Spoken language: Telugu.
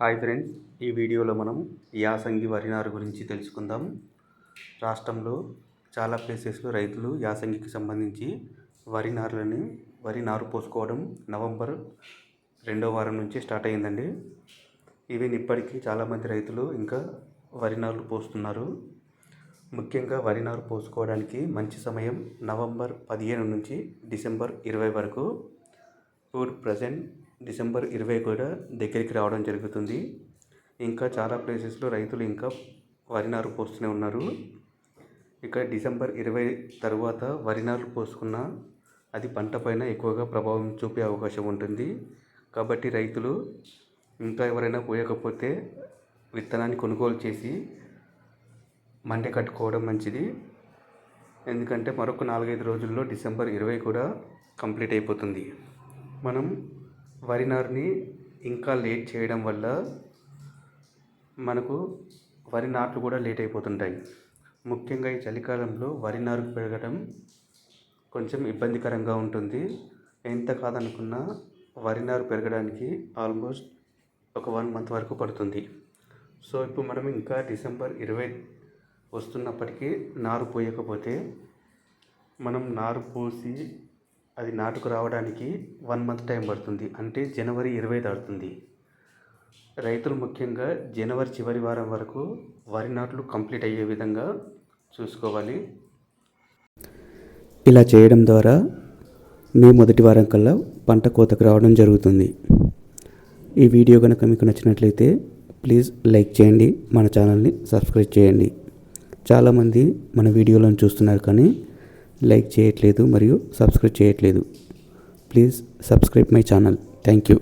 హాయ్ ఫ్రెండ్స్ ఈ వీడియోలో మనం యాసంగి వరి నారు గురించి తెలుసుకుందాం. రాష్ట్రంలో చాలా ప్లేసెస్లో రైతులు యాసంగికి సంబంధించి వరి నారులని వరి నారు పోసుకోవడం నవంబర్ రెండో వారం నుంచి స్టార్ట్ అయ్యిందండి. ఈవెన్ ఇప్పటికీ చాలామంది రైతులు ఇంకా వరి నారులు పోస్తున్నారు. ముఖ్యంగా వరి నారు పోసుకోవడానికి మంచి సమయం నవంబర్ పదిహేను నుంచి డిసెంబర్ ఇరవై వరకు. ఇప్పుడు ప్రజెంట్ డిసెంబర్ ఇరవై కూడా దగ్గరికి రావడం జరుగుతుంది. ఇంకా చాలా ప్లేసెస్లో రైతులు ఇంకా వరి నారు పోస్తూనే ఉన్నారు. ఇక డిసెంబర్ ఇరవై తర్వాత వరి నారు పోసుకున్న అది పంట పైన ఎక్కువగా ప్రభావం చూపే అవకాశం ఉంటుంది. కాబట్టి రైతులు ఇంకా ఎవరైనా పోయకపోతే విత్తనాన్ని కొనుగోలు చేసి మండే కట్టుకోవడం మంచిది. ఎందుకంటే మరొక నాలుగైదు రోజుల్లో డిసెంబర్ ఇరవై కూడా కంప్లీట్ అయిపోతుంది. మనం వరి నారుని ఇంకా లేట్ చేయడం వల్ల మనకు వరి నాట్లు కూడా లేట్ అయిపోతుంటాయి. ముఖ్యంగా ఈ చలికాలంలో వరి నారు పెరగడం కొంచెం ఇబ్బందికరంగా ఉంటుంది. ఎంత కాదనుకున్నా వరి నారు పెరగడానికి ఆల్మోస్ట్ ఒక వన్ మంత్ వరకు పడుతుంది. సో ఇప్పుడు మనం ఇంకా డిసెంబర్ ఇరవై వస్తున్నప్పటికీ నారు పోయకపోతే మనం నారు పోసి అది నాటుకు రావడానికి వన్ మంత్ టైం పడుతుంది. అంటే జనవరి ఇరవై దాడుతుంది రైతులు ముఖ్యంగా జనవరి చివరి వారం వరకు వరి నాట్లు కంప్లీట్ అయ్యే విధంగా చూసుకోవాలి. ఇలా చేయడం ద్వారా మే మొదటి వారం కల్లా పంట కోతకు రావడం జరుగుతుంది. ఈ వీడియో కనుక మీకు నచ్చినట్లయితే ప్లీజ్ లైక్ చేయండి మన ఛానల్ని సబ్స్క్రైబ్ చేయండి. చాలామంది మన వీడియోలను చూస్తున్నారు కానీ లైక్ చేయట్లేదు మరియు సబ్స్క్రైబ్ చేయట్లేదు. Please subscribe my channel. Thank you.